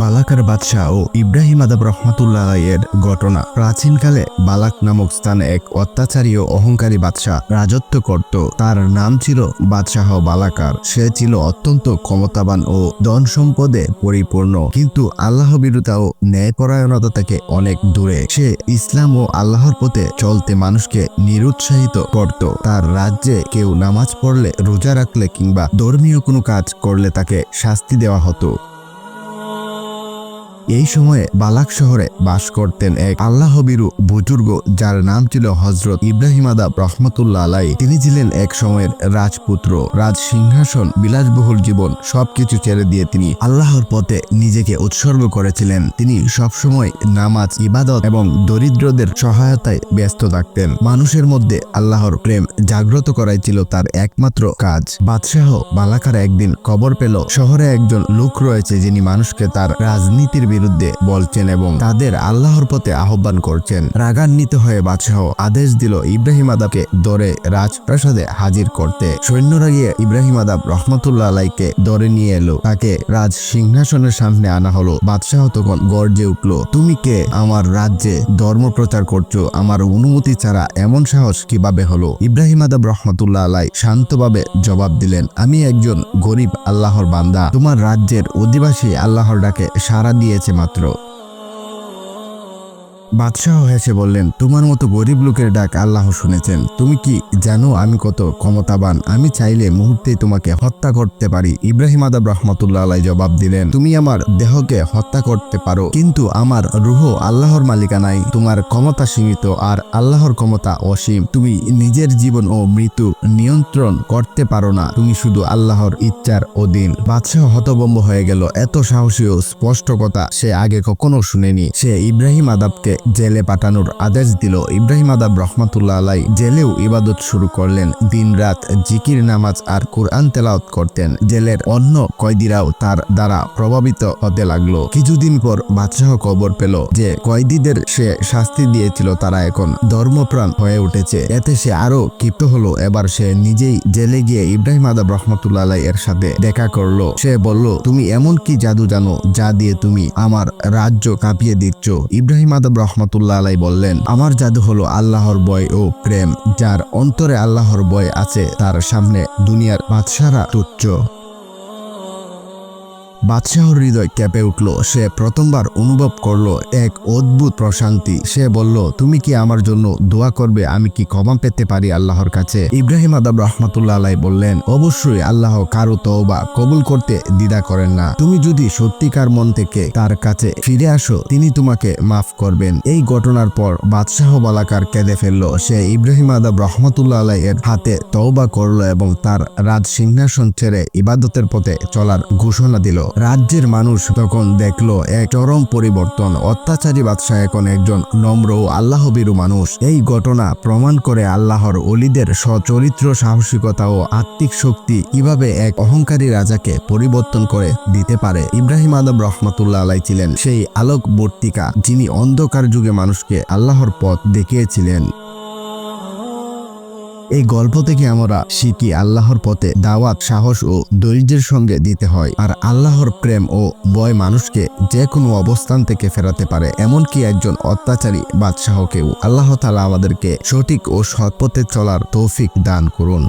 বালাকার বাদশাহ ও ইব্রাহিম আদাব রহমাতুল্লাহ এর ঘটনা। প্রাচীনকালে বালাক নামক স্থানে এক অত্যাচারী ও অহংকারী বাদশাহ রাজত্ব করত। তার নাম ছিল বাদশাহ বালাকার। সে ছিল অত্যন্ত ক্ষমতাবান ও ধন সম্পদে পরিপূর্ণ। কিন্তু আল্লাহ বিরুদ্ধা ও ন্যায়পরায়ণতা থেকে অনেক দূরে। সে ইসলাম ও আল্লাহর পথে চলতে মানুষকে নিরুৎসাহিত করত। তার রাজ্যে কেউ নামাজ পড়লে রোজা রাখলে কিংবা ধর্মীয় কোনো কাজ করলে তাকে শাস্তি দেওয়া হতো। এই সময়ে বালাক শহরে বাস করতেন এক আল্লাহবিরু বুজুর্গ যার নাম ছিল হজরত ইব্রাহিম আদাব রহমতুল্লাহ আলাই তিনি ছিলেন এক সময়ের রাজপুত্র। রাজ সিংহাসন, বিলাসবহুল জীবন সবকিছু ছেড়ে দিয়ে তিনি আল্লাহর পথে নিজেকে উৎসর্গ করেছিলেন। তিনি সবসময় নামাজ, ইবাদত এবং দরিদ্রদের সহায়তায় ব্যস্ত থাকতেন। মানুষের মধ্যে আল্লাহর প্রেম জাগ্রত করাই ছিল তার একমাত্র কাজ। বাদশাহ বালাকার একদিন খবর পেল, শহরে একজন লোক রয়েছে যিনি মানুষকে তার রাজনীতির বিরুদ্ধে বলছেন এবং তাদের আল্লাহর পথে আহ্বান করছেন। রাগান্বিত হয়ে বাদশাহ আদেশ দিল ইব্রাহিম আদাবকে ধরে রাজপ্রাসাদে হাজির করতে। সৈন্যরা গিয়ে ইব্রাহিম আদাব রহমতুল্লাহ আলাইকে ধরে নিয়ে এলো। তাকে রাজ সিংহাসনের সামনে আনা হলো। বাদশাহ তখন গর্জে উঠল, তুমি কে? আমার রাজ্যে ধর্ম প্রচার করছ। আমার অনুমতি ছাড়া এমন সাহস কীভাবে হলো? ইব্রাহিম আদাব রহমতুল্লাহ আলাই শান্তভাবে জবাব দিলেন, আমি একজন গরিব আল্লাহর বান্দা। তোমার রাজ্যের অধিবাসী আল্লাহর ডাকে সাড়া দিয়েছে। মাত্র। বাদশাহ হেসে বললেন, তোমার মতো গরিব লোকের ডাক আল্লাহ শুনেছেন। তুমি কি জানো আমি কত ক্ষমতাবান? আমি চাইলে মুহূর্তেই তোমাকে হত্যা করতে পারি। ইব্রাহিম আদাব রহমতুল্লাহ আলাই জবাব দিলেন, তুমি আমার দেহকে হত্যা করতে পারো, কিন্তু আমার রুহ আল্লাহর মালিকানাই তোমার ক্ষমতা সীমিত আর আল্লাহর ক্ষমতা অসীম। তুমি নিজের জীবন ও মৃত্যু নিয়ন্ত্রণ করতে পারো না। তুমি শুধু আল্লাহর ইচ্ছার অধীন। বাদশাহ হতবম্ব হয়ে গেল। এত সাহসী ও স্পষ্ট কথা সে আগে কখনো শুনেনি। সে ইব্রাহিম আদাবকে জেলে পাঠানোর আদেশ দিল ইব্রাহিম আদাব রহমাতুল্লাহ আলাই। জেলেও ইবাদত শুরু করলেন। দিন রাত জিকির নামাজ আর কোরআন তেলাওত করতেন। জেলের অন্য কয়েদিরাও তার দ্বারা প্রভাবিত হতে লাগল। কিছুদিন পর বাদশাহ খবর পেল যে কয়েদিদের সে শাস্তি দিয়েছিল, তারা এখন ধর্মপ্রাণ হয়ে উঠেছে। এতে সে আরও ক্ষিপ্ত হলো। এবার সে নিজেই জেলে গিয়ে ইব্রাহিম আদাব রহমতুল্লাহ এর সাথে দেখা করল। সে বলল, তুমি এমন কি জাদু জানো, যা দিয়ে তুমি আমার রাজ্য কাঁপিয়ে দিচ্ছ? ইব্রাহিম আদব রহমতুল্লাহ আলাই বললেন, আমার জাদু হলো আল্লাহর বয় ও প্রেম, যার অন্তরে আল্লাহর বয় আছে, তার সামনে দুনিয়ার বাদশারা তুচ্ছ। বাদশাহর হৃদয় কেঁপে উঠল। সে প্রথমবার অনুভব করল এক অদ্ভুত প্রশান্তি। সে বলল, তুমি কি আমার জন্য দোয়া করবে? আমি কি ক্ষমা পেতে পারি আল্লাহর কাছে? ইব্রাহিম আদাব রহমতুল্লাহ আলাই বললেন, অবশ্যই আল্লাহ কারও তওবা কবুল করতে দ্বিধা করেন না। তুমি যদি সত্যিকার মন থেকে তার কাছে ফিরে আসো, তিনি তোমাকে মাফ করবেন। এই ঘটনার পর বাদশাহ বালাকার কেঁদে ফেলল। সে ইব্রাহিম আদাব রহমতুল্লাহ আলাই এর হাতে তওবা করল এবং তার রাজ সিংহাসন ছেড়ে ইবাদতের পথে চলার ঘোষণা দিল। রাজ্যের মানুষ তখন দেখল এক চরম পরিবর্তন। অত্যাচারী বাদশাহ এখন একজন নম্র ও আল্লাহবিরু মানুষ। এই ঘটনা প্রমাণ করে আল্লাহর অলিদের সচরিত্র, সাহসিকতা ও আত্মিক শক্তি কীভাবে এক অহংকারী রাজাকে পরিবর্তন করে দিতে পারে। ইব্রাহিম আদম রহমতুল্লাহ আলাই ছিলেন সেই আলোকবর্তিকা যিনি অন্ধকার যুগে মানুষকে আল্লাহর পথ দেখিয়েছিলেন। এই গল্প থেকে আমরা শিখি আল্লাহর পথে দাওয়াত, সাহস ও দরিদ্রের সঙ্গে দিতে হয়। আর আল্লাহর প্রেম ও বয় মানুষকে যে কোনো অবস্থান থেকে ফেরাতে পারে, এমনকি একজন অত্যাচারী বাদশাহকেও। আল্লাহ তালা আমাদেরকে সঠিক ও সৎপথে চলার তৌফিক দান করুন।